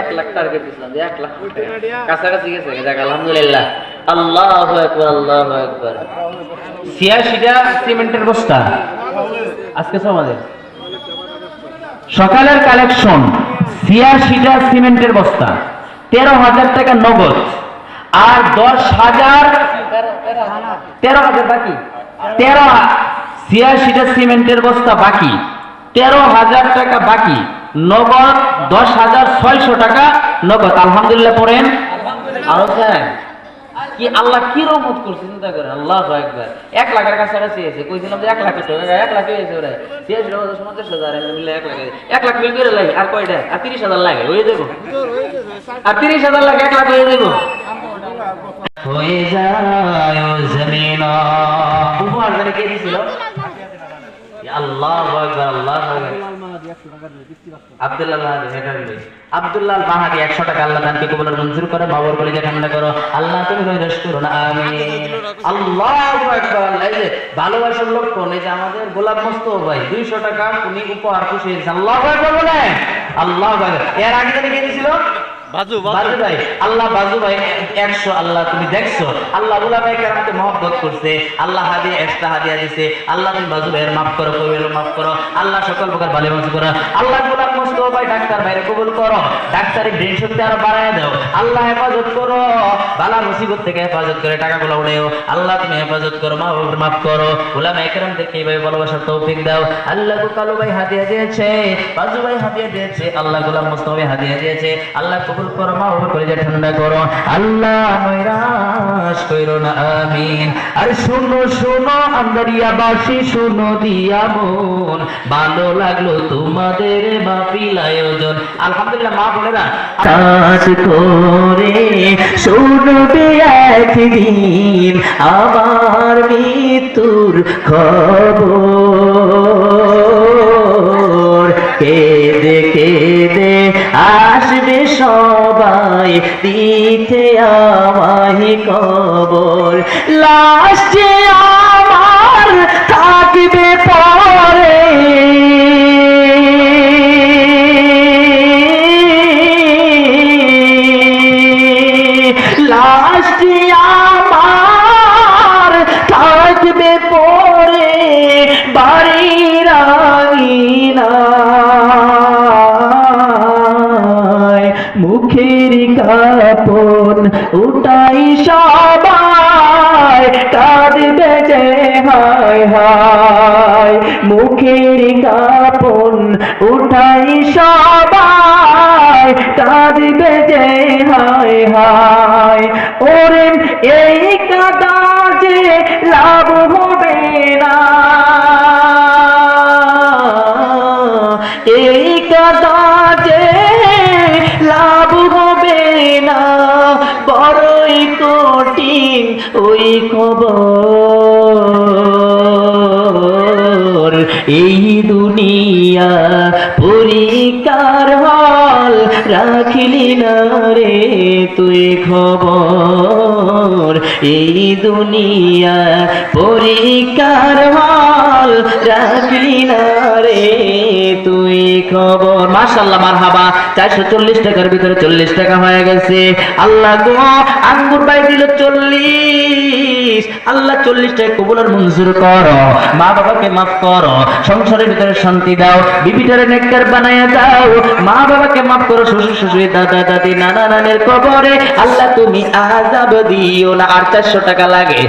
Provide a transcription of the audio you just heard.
এক লাখ টার্গেট দিছিলাম যে এক লাখ টাকা। কাছাকাছি গেছে দেখ আলহামদুলিল্লাহ। আল্লাহ একবার আল্লাহ একবার ছিয়াশিটা সিমেন্টের বস্তা। আজকে সমাজে সকালের কালেকশন ছিয়াশিটা সিমেন্টের বস্তা। তেরো হাজার টাকা নগদ। আর দশ হাজার তেরো হাজার বাকি? তেরো ছিয়াশিটা সিমেন্টের বস্তা বাকি। তেরো হাজার টাকা বাকি। নগদ দশ হাজার ছয়শো টাকা। নগদ আলহামদুলিল্লাহ পড়েন। আরও কি আল্লাহ কি রহমত করছে চিন্তা করেন। আল্লাহ একবার এক লাখের কইছিলাম যে এক লাখ টাকা এক লাখ ওরা। পঞ্চাশ হাজার মিলে এক লাখ। এক লাখ মিল করে লাগে। আর কয়টা? আর তিরিশ হাজার লাগে হয়ে যাব। আর তিরিশ হাজার লাগে এক লাখ হয়ে যাব। হয়ে যায় জমিন। উপহার কে দিছিল? আল্লাহ আল্লাহ আব্দুল্লাহ বাহাদি 100 টাকা আল্লাহ দানকে কবুল মঞ্জুর করে, বাবর বলে ঠান্ডা করো। আল্লাহ তুমি আমিন। আল্লাহু এই যে ভালোবাসার লক্ষণ, এই যে আমাদের গোলাপ মস্ত ভাই 200 টাকা, উনি উপহার খুশি আল্লাহু বলে আল্লাহ আকবার। এর আগে কে বাজু বাজু। ভাই, আল্লাহ বাজু ভাই, একশো আল্লাহ তুমি দেখছ। আল্লাহগুলা ভাই কেরামতে মহব্বত করছে। আল্লাহ হাদিয়া এক্সট্রা হাদিয়া দিছে। আল্লাহ তুমি বাজু ভাইয়ের মাফ করো কবির মাফ করো। আল্লাহ সকল প্রকার ভালো মানুষ করো। আল্লাহ গোলাপ মস্ত ভাই, ডাক্তার ভাইরে কবুল করো। ডাক্তারি ব্রেন শক্তি আরও বাড়ায় দাও। আল্লাহ হেফাজত করো। বালা মুসিবত থেকে হেফাজত করে টাকাগুলো উড়েও আল্লাহ তুমি হেফাজত করো, মা বাবার মাফ করো। গোলাম একরাম থেকে এইভাবে ভালোবাসার তৌফিক দাও। আল্লাহ কালু ভাই হাদিয়া দিয়েছে। বাজু ভাই হাদিয়া দিয়েছে। আল্লাহ গোলাম মস্ত ভাই হাদিয়া দিয়েছে। আল্লাহ কবুল করো মা বাবার কলিজা ঠান্ডা করো। আল্লাহ নৈরাশ কইরো না, আমিন। আর শুনো শুনো আন্দারিয়াবাসী শুনো দিয়া মন। ভালো লাগল তোমাদের মাহফিল আয়োজন। আলহামদুলিল্লাহ, মা বোনেরা। কাজ করে শুনবে একদিন আমার মৃত্যুর খবর। কেঁদে দিতে আমায় কবর। লাশ উঠাই সবাই, কাঁদবে যে হায় হায়। মুখের কাপন উঠাই সবাই, কাঁদবে যে হায় হায়। ওরে, এই কাদা যে লাভ হবে না। এই কাদা যে ওই খবর এই দুনিয়া পরিকার হল রাখিলি না রে তুই খবর। এই দুনিয়া পরীক্ষার হল রাখলি না রে তুই খবর মাশাল্লাহ মারহাবা। চারশো চল্লিশ টাকার ভিতরে চল্লিশ টাকা হয়ে গেছে। আল্লাহ গো, আঙ্গুর বাই দিল চল্লিশ। আল্লাহ চল্লিশ টাকা কবুলার মঞ্জুর করো। মা বাবাকে মাফ করো। সংসারের ভিতরে শান্তি দাও। বিবিটারে নেককার বানাইয়া দাও। মা বাবাকে মাফ করো, শ্বশুর শ্বশুর দাদা, দাদি, নানা, নানের কবরে। আল্লাহ তুমি আজাব দিও না। আর চারশো টাকা লাগে।